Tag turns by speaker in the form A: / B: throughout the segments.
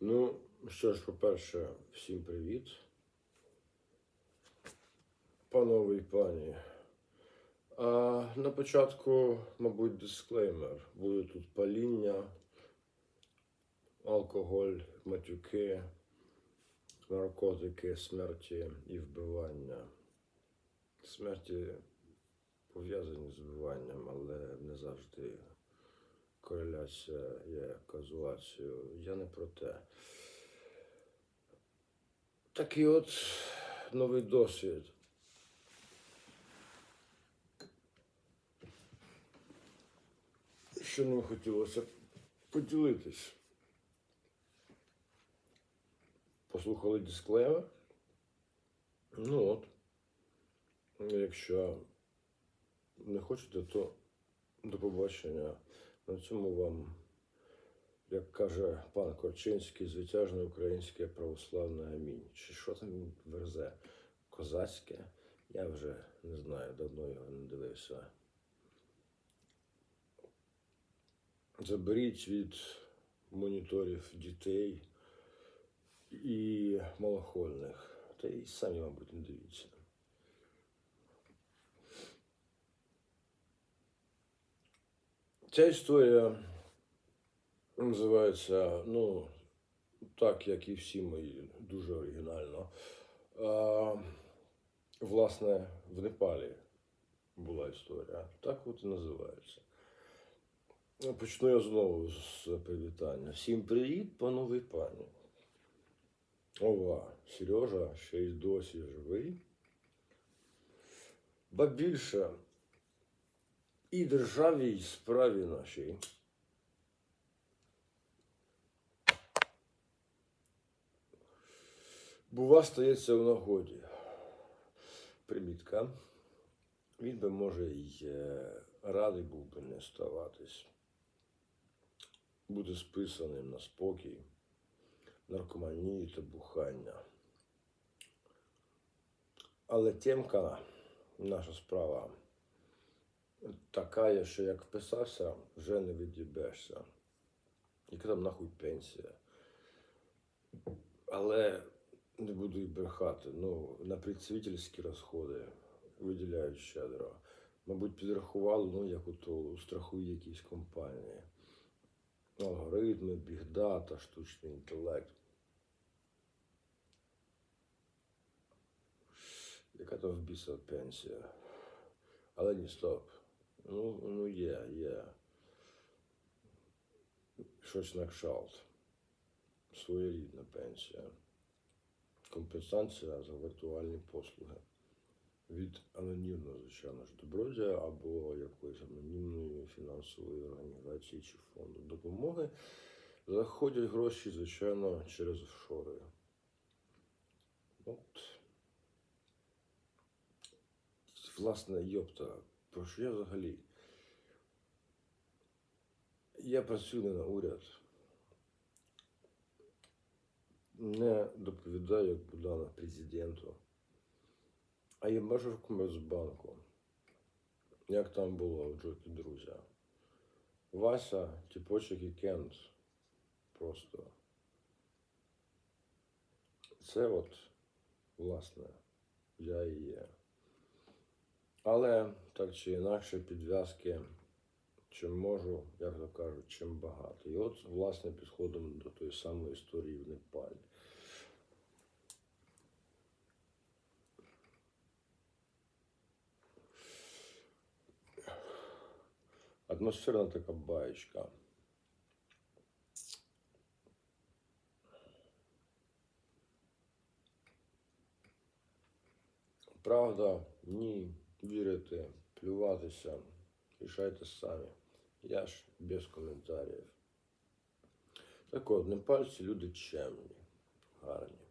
A: Ну, що ж, по-перше, всім привіт. Панове і пані. А на початку, мабуть, дисклеймер. Буде тут паління, алкоголь, матюки, наркотики, смерті і вбивання. Смерті пов'язані з вбиванням, але не завжди кореляція є казуацією. Я не про те. Такий от новий досвід. Що мені хотілося поділитись. Послухали дисклеймер. Ну от. Якщо не хочете, то до побачення. На цьому вам, як каже пан Корчинський, звитяжне українське православне амінь. Чи що там він верзе? Козацьке? Я вже не знаю, давно його не дивився. Заберіть від моніторів дітей і малохольних. Та й самі, мабуть, не дивіться. Ця історія називається, ну, так, як і всі мої, дуже оригінально. А, власне, в Непалі була історія. Так от і називається. Ну, Почну я знову з привітання. Всім привіт, панове пані. Ова, Сережа ще й досі живий. Ба більше і державі, і справі нашій. Бува стається в нагоді. Примітка. Він би, може, й е, радий був би не ставатись, бути списаним на спокій, наркоманії та бухання. Але темка, наша справа, така, що як вписався, вже не відібешся. Яка там нахуй пенсія. Але не буду й брехати. Ну, на представительські розходи виділяють щедро. Мабуть, підрахували, ну, як ото у страху якісь компанії. Алгоритми, бігдата, штучний інтелект. Яка там в біса пенсія? Але ні, стоп. Ну, ну є, є. Щось на кшалт. Своєрідна пенсія. Компенсація за віртуальні послуги. Від анонімного, звичайно ж, добродія або якоїсь анонімної фінансової організації чи фонду допомоги. Заходять гроші, звичайно, через офшори. От. Власне, йопта, про що я взагалі? Я працюю на уряд. Не доповідаю, як Будана президенту. А я бачу в Комерцбанку. Як там було в Джокі Друзя. Вася, Тіпочок і Кент. Просто. Це от, власне, я і є. Але так чи інакше підв'язки, чим можу, як то кажуть, чим багато. І от, власне, підходимо до тої самої історії в Непалі. Атмосферна така баєчка. Правда, ні, вірити, плюватися, рішайте самі. Я ж без коментарів. Так от, непальці люди чемні, гарні.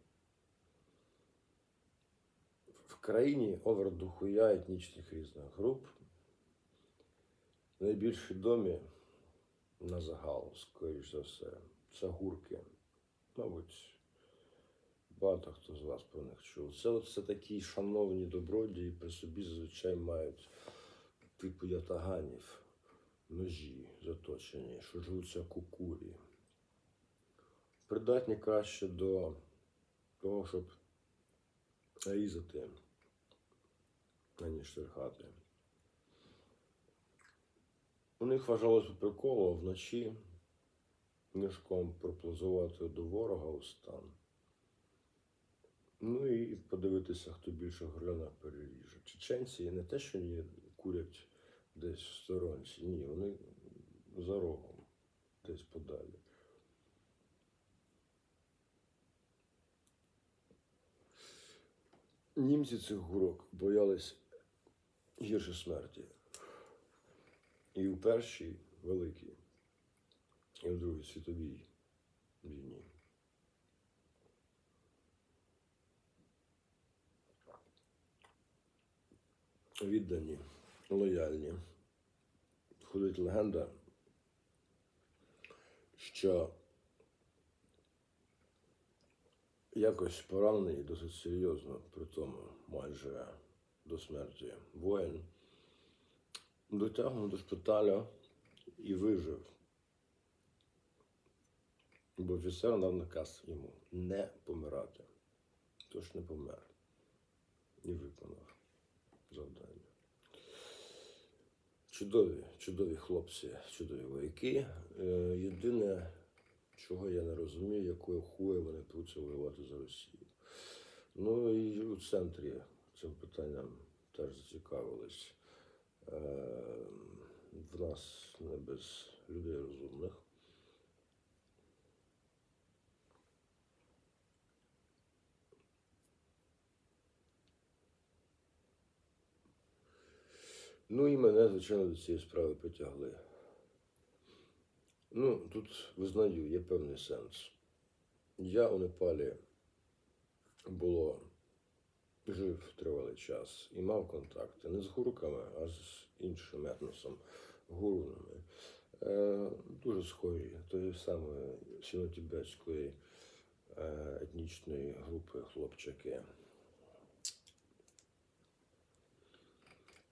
A: В країні овер дохуя етнічних різних груп. Найбільш відомі на загал, скоріш за все, це гурки. Мабуть, багато хто з вас про них чув. Це от такі шановні добродії, при собі зазвичай мають типу ятаганів, ножі заточені, що жуться кукурі. придатні краще до того, щоб різати, аніж шерхати. У них вважалось по приколу вночі мішком проплазувати до ворога у стан. Ну і подивитися, хто більше горлянок переріже. Чеченці не те, що ні курять десь в сторонці, ні, вони за рогом, десь подалі. Німці цих гурок боялись гірше смерті. І у Першій великій, і у Другій світовій війні. Віддані, лояльні. Ходить легенда, що якось поранений досить серйозно, при тому майже до смерті воїн, дотягнув до шпиталя і вижив. Бо офіцер дав наказ йому не помирати. Тож не помер. І виконав завдання. Чудові, чудові хлопці, чудові вояки. Е, Єдине, чого я не розумію, якою хує вони пруться воювати за Росію. Ну і у центрі цим питанням теж зацікавились. Е, В нас не без людей розумних. Ну і мене, звичайно, до цієї справи притягли. Ну, тут визнаю, є певний сенс. Я у Непалі було жив тривалий час і мав контакти не з гурками, а з іншим етносом, гурунами. Е, дуже схожі тої самої синотібетської е, етнічної групи хлопчаки.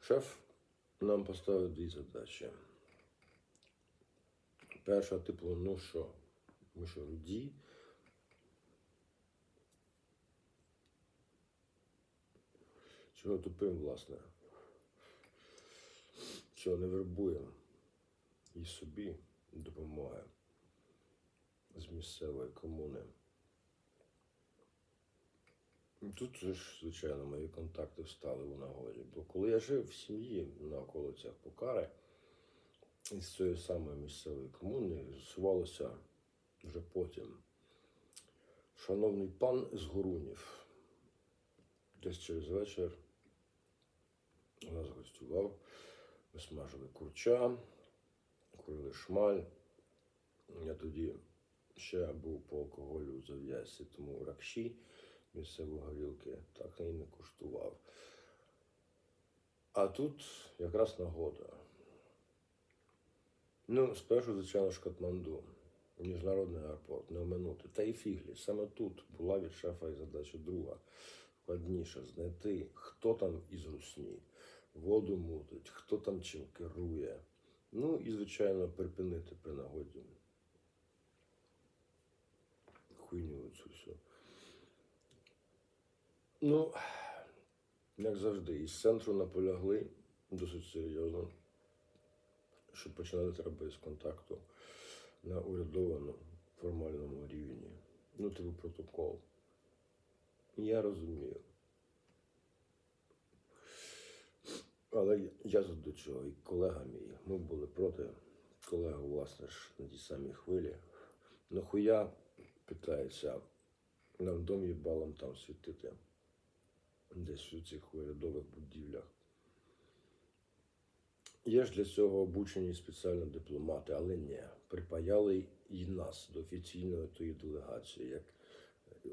A: Шеф нам поставив дві задачі. Перша, типу, ну що, ми що, руді? Чого тупим, власне? Чого не вербуємо і собі допомоги з місцевої комуни. Тут ж, звичайно, мої контакти встали у нагоді. Бо коли я жив в сім'ї на околицях Покари, із цієї самої місцевої комуни з'ясувалося вже потім. Шановний пан з Горунів, десь через вечір у нас гостював, ми смажили курча, курили шмаль. Я тоді ще був по алкоголю у зав'язці, тому ракші місцевої горілки так і не куштував. А тут якраз нагода. Ну, спершу, звичайно, ж Катманду, міжнародний аеропорт, не оминути. Та й фіглі. Саме тут була від шефа і задача друга. Складніше знайти, хто там із русні, воду мутить, хто там чим керує. Ну і, звичайно, припинити при нагоді. Хуйню цю всю. Ну, як завжди, із центру наполягли досить серйозно, що починати треба із контакту на урядованому формальному рівні. Ну, типу протокол. Я розумію. Але я- тут до чого, і колега мій, ми були проти колега, власне ж, на тій самій хвилі. Нахуя, питається, нам дом їбалом там світити десь у цих урядових будівлях. Є ж для цього обучені спеціально дипломати, але ні, припаяли і нас до офіційної тої делегації, як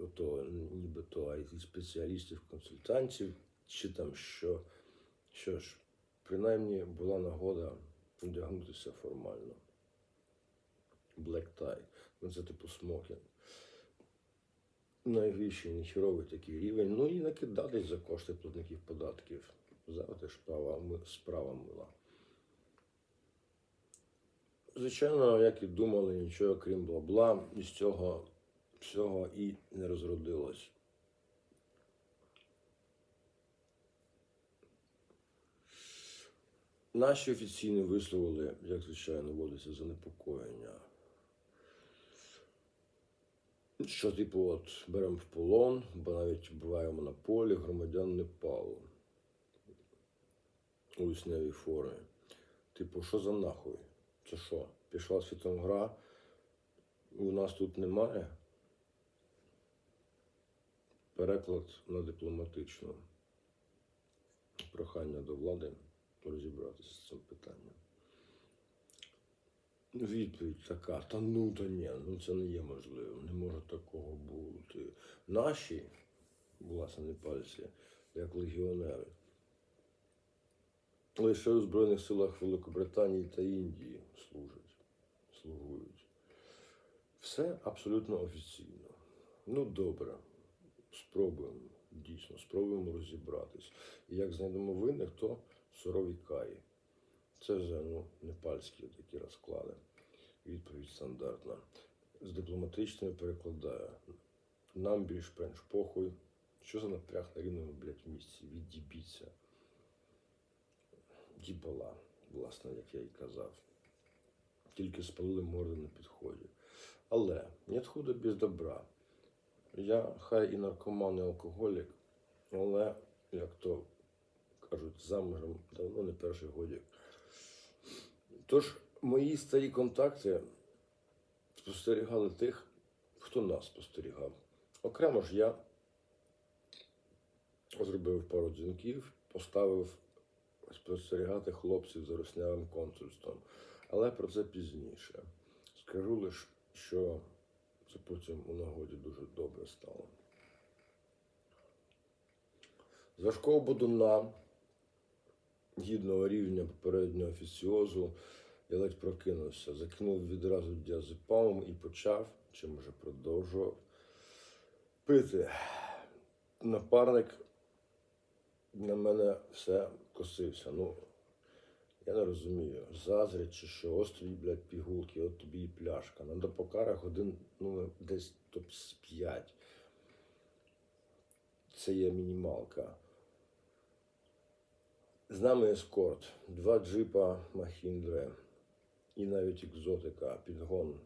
A: ото, нібито it спеціалістів, консультантів, чи там що. Що ж, принаймні була нагода одягнутися формально. Black tie, ну це типу смокінг найвищий ніхіровий такий рівень. Ну і накидатись за кошти платників податків. Завжди ж справа, мила. Звичайно, як і думали, нічого крім бла-бла, із цього всього і не розродилось. Наші офіційно висловили, як звичайно, водиться занепокоєння. Що, типу, от беремо в полон, бо навіть вбиваємо на полі громадян Непалу у вісневій формі. Типу, що за нахуй? Це що? Пішла світом гра, у нас тут немає. Переклад на дипломатичну. Прохання до влади розібратися з цим питанням. Відповідь така, та ну та ні, ну це не є можливим, не може такого бути. Наші, власне, не пальці, як легіонери, лише у Збройних силах Великобританії та Індії служать, слугують. Все абсолютно офіційно. Ну, добре, спробуємо, дійсно, спробуємо розібратись. І як знайдемо винних, то сурові каї. Це вже ну, непальські такі розклади. Відповідь стандартна. З дипломатичною перекладаю. Нам більш-менш похуй. Що за напряг на рівному, блядь, місці? Віддібіться. Дібала, власне, як я і казав. Тільки спалили морди на підході. Але нет худа без добра. Я хай і наркоман, і алкоголік, але, як то кажуть, замужем давно не перший годік. Тож мої старі контакти спостерігали тих, хто нас спостерігав. Окремо ж я зробив пару дзвінків, поставив спостерігати хлопців за руснявим консульством. Але про це пізніше. Скажу лише, що це потім у нагоді дуже добре стало. З важкого бодуна гідного рівня попереднього офіціозу я ледь прокинувся, закинув відразу діазепамом і почав, чим вже продовжував, пити. Напарник на мене все косився. Ну, я не розумію, зазрять чи що, ось тобі, блядь, пігулки, от тобі і пляшка. Надо по карах один, ну, десь топ з п'ять. Це є мінімалка. З нами ескорт, два джипа Махіндре і навіть екзотика, підгон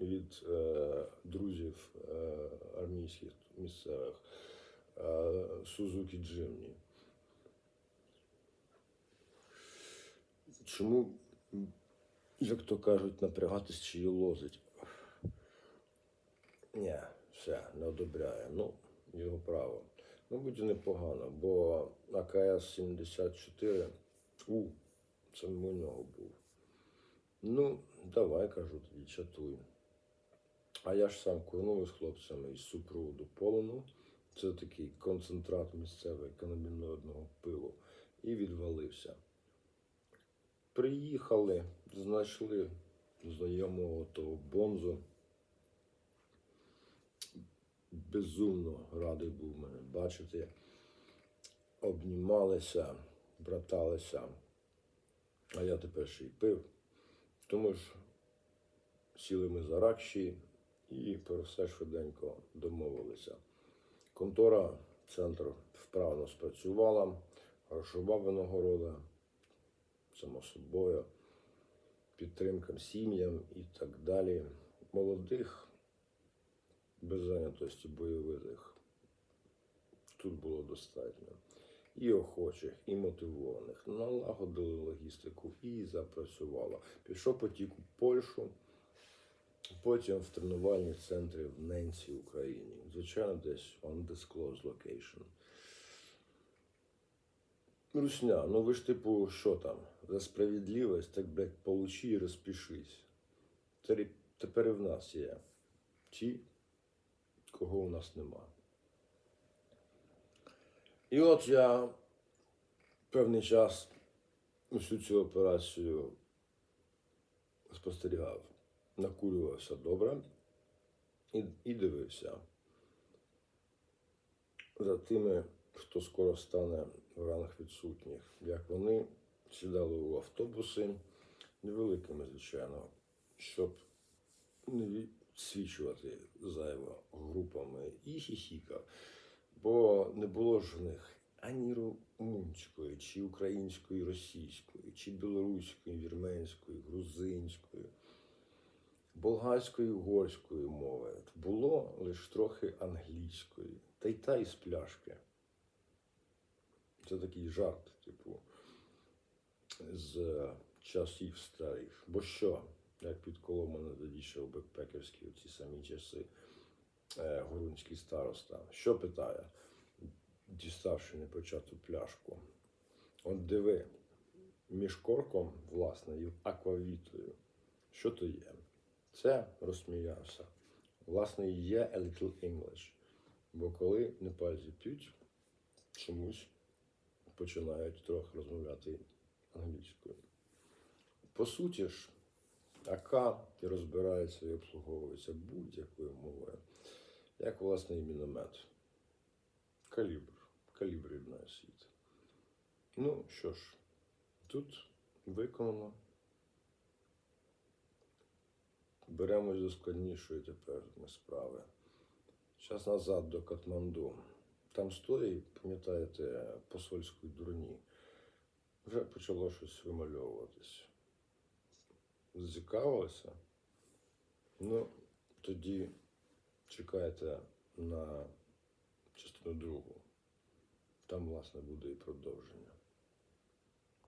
A: від е, друзів е, армійських місцевих е, Сузуки Джимні. Чому, як то кажуть, напрягатись чи її лозить? Ні, все, не одобряє. Ну, його право. Мабуть, і непогано, бо АКС-74, у, це у нього був. Ну, давай, кажу тобі, чатуй. А я ж сам курнув із хлопцями із супроводу полону. Це такий концентрат місцевий канабіноидного пилу. І відвалився. Приїхали, знайшли знайомого того Бонзу. Безумно радий був мене бачити. Обнімалися, браталися. А я тепер ще й пив. Тому ж сіли ми за ракші і про все швиденько домовилися. Контора, центр вправно спрацювала, грошова винагорода, само собою, підтримка сім'ям і так далі. Молодих без зайнятості бойових тут було достатньо. І охочих, і мотивованих. Налагодили логістику і запрацювало. Пішов потік у Польщу, потім в тренувальні центри в Ненці, Україні. Звичайно, десь undisclosed location. Русня, ну ви ж типу, що там? За справедливість, так, блядь, получи і розпишись. Тепер- Тепер і в нас є ті, кого у нас нема. І от я певний час усю цю операцію спостерігав, накурювався добре і, і дивився за тими, хто скоро стане в ранах відсутніх, як вони сідали у автобуси невеликими, звичайно, щоб не ві- підсвічувати зайво групами і хіхікав. Бо не було ж в них ані румунської, чи української, російської, чи білоруської, вірменської, грузинської, болгарської, угорської мови. Було лише трохи англійської, та й та із пляшки. Це такий жарт, типу, з часів старих. Бо що, як під Коломана тоді ще у бекпекерські ці самі часи, горунський староста, що питає, діставши непочату пляшку? От диви, між корком, власне, і аквавітою. Що то є? Це розсміявся. Власне, є a little English. Бо коли непальці п'ють, чомусь починають трохи розмовляти англійською. По суті ж, АК розбирається і обслуговується будь-якою мовою, як власне і міномет. Калібр. Калібр єднає світ. Ну що ж, тут виконано. Беремось до складнішої тепер ми справи. Час назад до Катманду. Там з тої, пам'ятаєте, посольської дурні. Вже почало щось вимальовуватись. Зацікавилося? Ну, тоді чекайте на частину другу. Там, власне, буде і продовження.